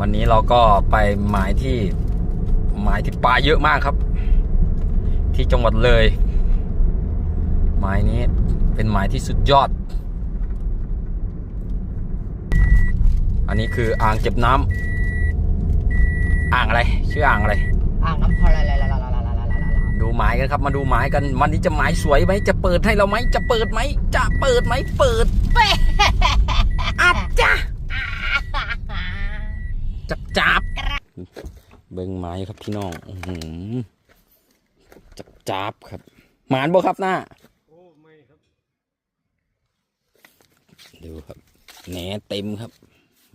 วันนี้เราก็ไปหมายที่หมายที่ปลาเยอะมากครับ ที่จังหวัดเลย หมายนี้เป็นหมายที่สุดยอด อันนี้คืออ่างเก็บน้ำอ่างอะไร ชื่ออ่างอะไร อ่างน้ำพอลอะไรละละดูหมายกันครับ มาดูหมายกันวันนี้จะหมายสวยไหมจะเปิดให้เราไหมจะเปิดไหมจะเปิดไหมเปิดเป๊ะอาจ้า จับจับเบิ้งไม้ครับพี่น้องอื้อหือจับจับครับ หมานบ่ครับหน้าโอ้ไม่ครับดูครับแหนเต็มครับ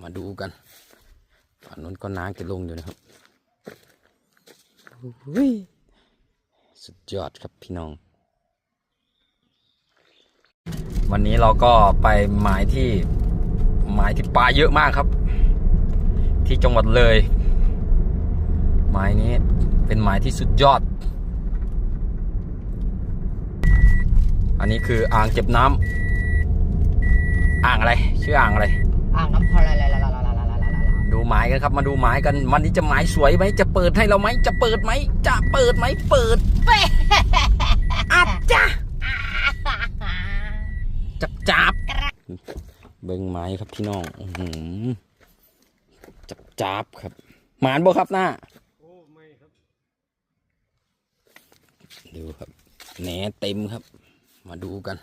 มาดูกันฝั่งนู้นก็น้ำจะลงอยู่นะครับอุ้ยสุดยอดครับพี่น้อง วันนี้เราก็ไปหมายที่หมายที่ปลาเยอะมากครับ ที่จังหวัดเลยไม้นี้เป็นไม้ที่สุดยอด อันนี้คืออ่างเก็บน้ำอ่างอะไร ชื่ออ่างอะไร อ่างน้ำพออะไรดูหมายกันครับ มาดูหมายกันวันนี้จะหมายสวยไหมจะเปิดให้เราไหมจะเปิดไหมจะเปิดไหมเปิดอาจ้าจับจับเบิ่งไม้ครับพี่น้อง อื จับจับครับ หมานบ่ครับหน้าโอ้ไม่ครับ ดูครับแหนเต็มครับ มาดูกัน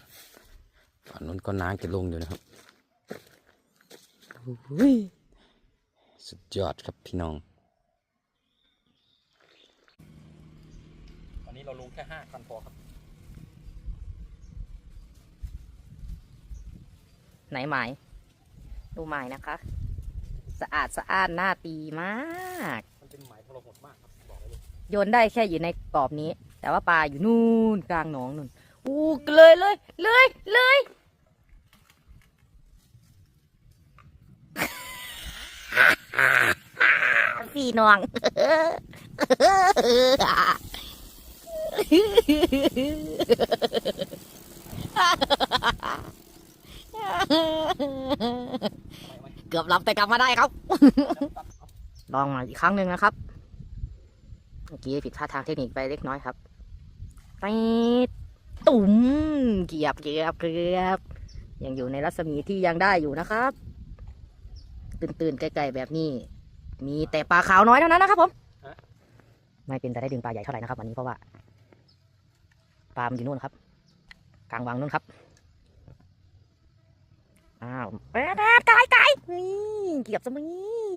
ฝั่งนู้นก็น้ำจะลงอยู่นะครับอุ้ยสุดยอดครับพี่น้องวันนี้เราลงแค่ห้าคันพอครับ ไหนหมาย ดูหมายนะคะ สะอาดสะอาดหน้าตีมาก มันเป็นหมายทรหดมากครับบอกเลยโยนได้แค่อยู่ในกรอบนี้ แต่ว่าปลาอยู่นู่นกลางหนองนู่นอู้เลยเลยเลยเลยพี่น้อง เกือบหลับแต่กลับมาได้ครับ ลองมาอีกครั้งหนึ่งนะครับ เมื่อกี้ผิดพลาดทางเทคนิคไปเล็กน้อยครับไปตุ่มเกียบเกียบเกียบ ยังอยู่ในรัศมีที่ยังได้อยู่นะครับ ตื่นตื่นๆไกลๆแบบนี้ มีแต่ปลาขาวน้อยเท่านั้นนะครับผมไม่เป็นแต่ได้ดึงปลาใหญ่เท่าไหร่นะครับวันนี้เพราะว่าปลามันอยู่นู่นครับ กลางวังนู่นครับอ้าวแป๊ดๆตายตาย นี่เกือบจะมี